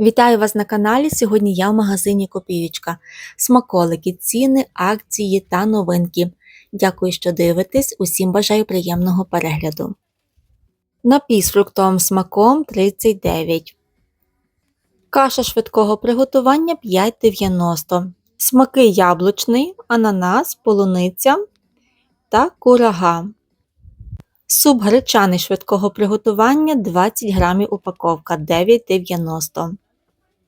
Вітаю вас на каналі. Сьогодні я в магазині Копієчка. Смаколики, ціни, акції та новинки. Дякую, що дивитесь. Усім бажаю приємного перегляду. Напій з фруктовим смаком 39. Каша швидкого приготування 5,90. Смаки яблучний, ананас, полуниця та курага. Суп гречаний швидкого приготування 20 грамів упаковка 9,90.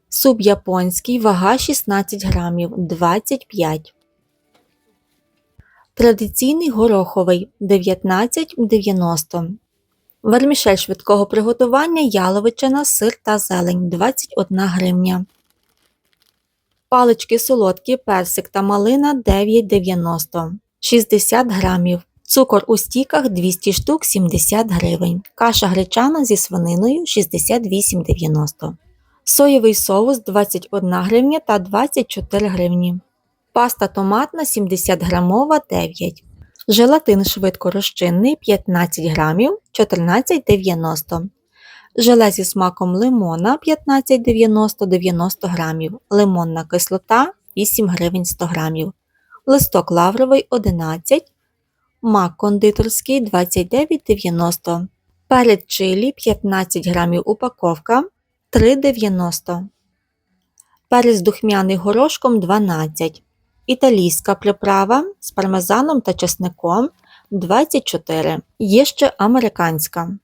Суп японський, вага 16 грамів 25. Традиційний гороховий 19,90. Вермішель швидкого приготування яловичина, сир та зелень 21 гривня. Палички солодкі, персик та малина 9,90. 60 грамів. Цукор у стіках 200 штук 70 гривень. Каша гречана зі свининою 68,90. Соєвий соус 21 гривня та 24 гривні. Паста томатна 70 грамова 9. Желатин швидко розчинний 15 грамів 14,90. Желе зі смаком лимона 15,90 90 грамів. Лимонна кислота 8 гривень 100 грамів. Листок лавровий 11 Мак кондитерський 29,90. Перед чилі 15 грамів упаковка 3,90. Перець духмяний горошком 12. Італійська приправа з пармезаном та чесником 24. Є ще американська.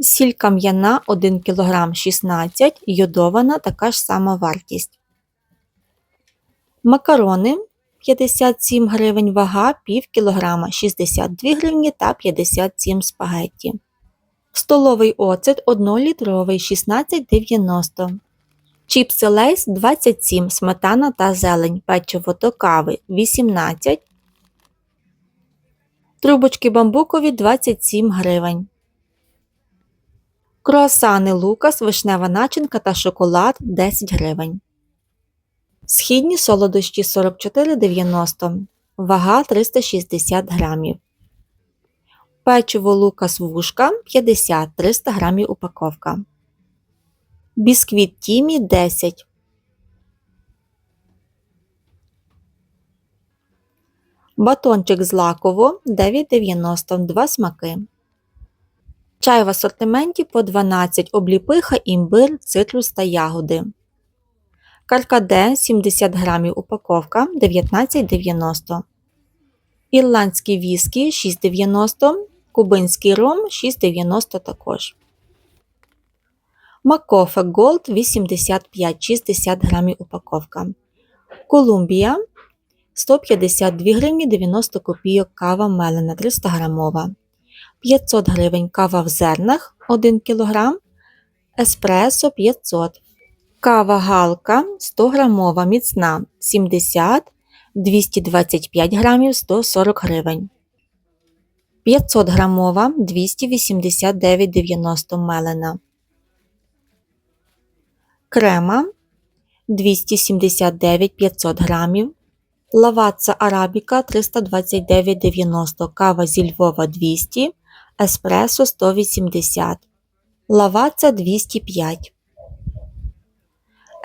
Сіль кам'яна 1 кг 16 йодована така ж сама вартість. Макарони 57 гривень вага пів кілограма 62 гривні та 57 спагетті. Столовий оцет 1-літровий 16,90. Чіпси Лейс 27 сметана та зелень, печиво до кави 18. Трубочки бамбукові 27 гривень. Круасани Лукас, вишнева начинка та шоколад 10 гривень. Східні солодощі 44,90, вага 360 грамів. Печиво Лукас вушка 50-300 грамів упаковка. Бісквіт Тімі 10. Батончик злаково 9,90 2 смаки. Чай в асортименті по 12 обліпиха, імбир, цитрус та ягоди. Каркаде 70 грамів упаковка 19,90. Ірландські віскі 6,90. Кубинський ром 6,90 також. Макофе Голд 85-60 грамів упаковка. Колумбія 152 гривні 90 копійок кава мелена 300 грамова. 500 гривень кава в зернах 1 кг. Еспресо 500 Кава галка 100 грамова міцна 70 225 грамів 140 гривень. 500 грамова 289,90 мелена. Крема 279 500 грамів. Лаваца арабіка 329,90 кава зі Львова 200, еспресо 180, лаваца 205.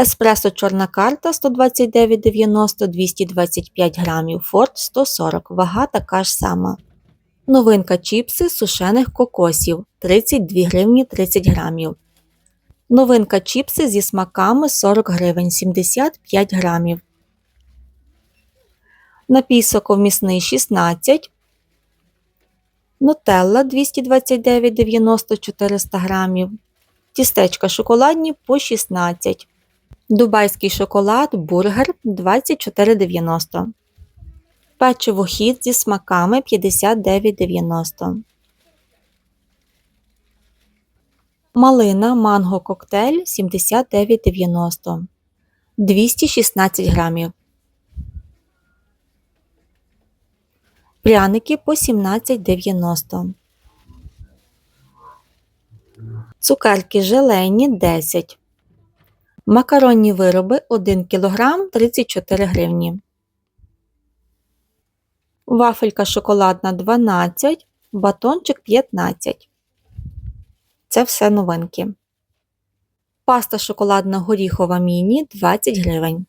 Еспресо чорна карта 129,90 225 грамів, Форд 140, вага така ж сама. Новинка чіпси сушених кокосів 32 гривні 30 грамів. Новинка чіпси зі смаками 40 гривень 75 грамів. Напій соковмісний 16. Нутелла 229,90 400 грамів. Тістечка шоколадні по 16 Дубайський шоколад бургер 24,90. Печиво хід зі смаками 59,90. Малина манго коктейль 79,90. 216 грамів. Пряники по 17,90. Цукерки желейні 10 Макаронні вироби 1 кг 34 гривні. Вафелька шоколадна 12, батончик 15. Це все новинки. Паста шоколадна горіхова міні 20 гривень.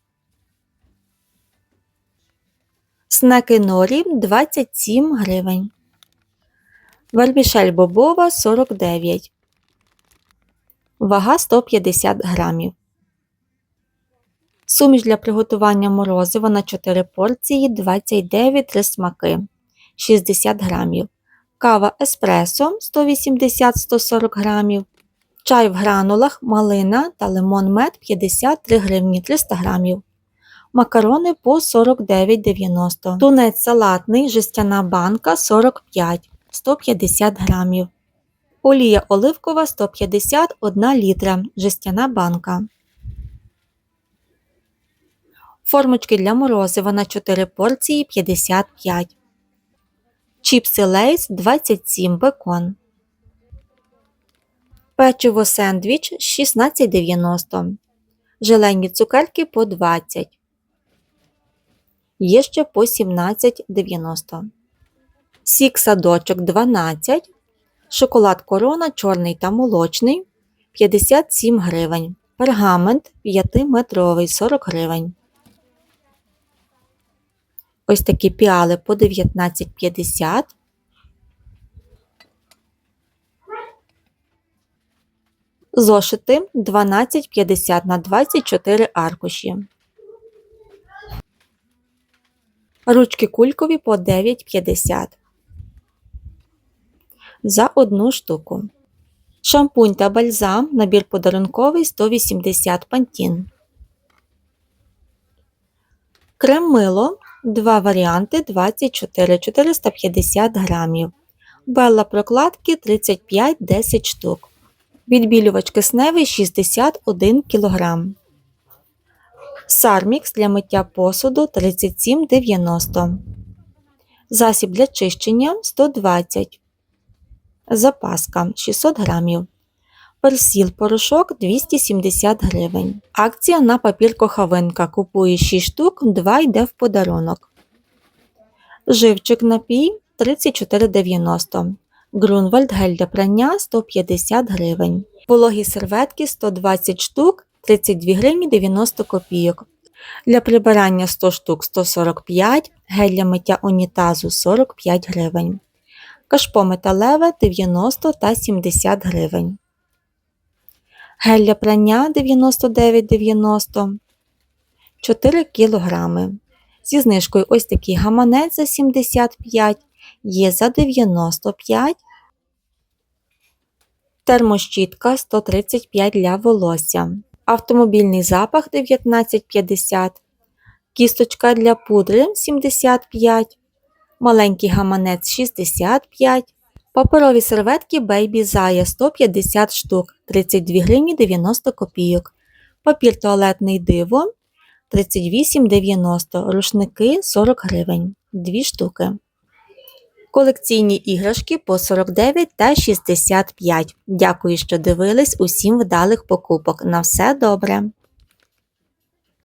Снеки норі 27 гривень. Вермішель бобова 49. Вага 150 грамів. Суміш для приготування морозива на 4 порції 29 3 смаки 60 грамів. Кава еспресо 180-140 грамів. Чай в гранулах, малина та лимон мед 53 гривні 300 грамів. Макарони по 49,90. Тунець салатний, жестяна банка 45 150 грамів. Олія оливкова 150 1 літра, жестяна банка. Формочки для морозива на 4 порції 55. Чіпси Лейс 27 бекон. Печиво сендвіч 16,90. Желені цукерки по 20. Є ще по 17,90. Сік садочок 12. Шоколад корона чорний та молочний 57 гривень. Пергамент 5-метровий 40 гривень. Ось такі піали по 19,50. Зошити 12,50 на 24 аркуші. Ручки кулькові по 9,50 за одну штуку. Шампунь та бальзам. Набір подарунковий 180 пантін. Крем мило. Два варіанти 24 450 грамів. Белла прокладки 35 10 штук. Відбілювач кисневий 61 кг. Сармікс для миття посуду 37,90. Засіб для чищення 120. Запаска 600 грамів. Персіл порошок 270 гривень. Акція на папір кохавинка. Купує 6 штук, 2 йде в подарунок. Живчик напій 34,90. Грунвальд гель для прання 150 гривень. Вологі серветки 120 штук 32 гривні 90 копійок. Для прибирання 100 штук 145, гель для миття унітазу 45 гривень. Кашпо металеве 90 та 70 гривень. Гель для прання 99,90 4 кг. Зі знижкою ось такий гаманець за 75, є за 95 термощітка 135 для волосся, автомобільний запах 19,50, кісточка для пудри 75, маленький гаманець 65, паперові серветки Baby Zaya 150 штук 32 гривні 90 копійок, папір туалетний диво 38,90, рушники 40 гривень 2 штуки. Колекційні іграшки по 49 та 65. Дякую, що дивились. Усім вдалих покупок. На все добре!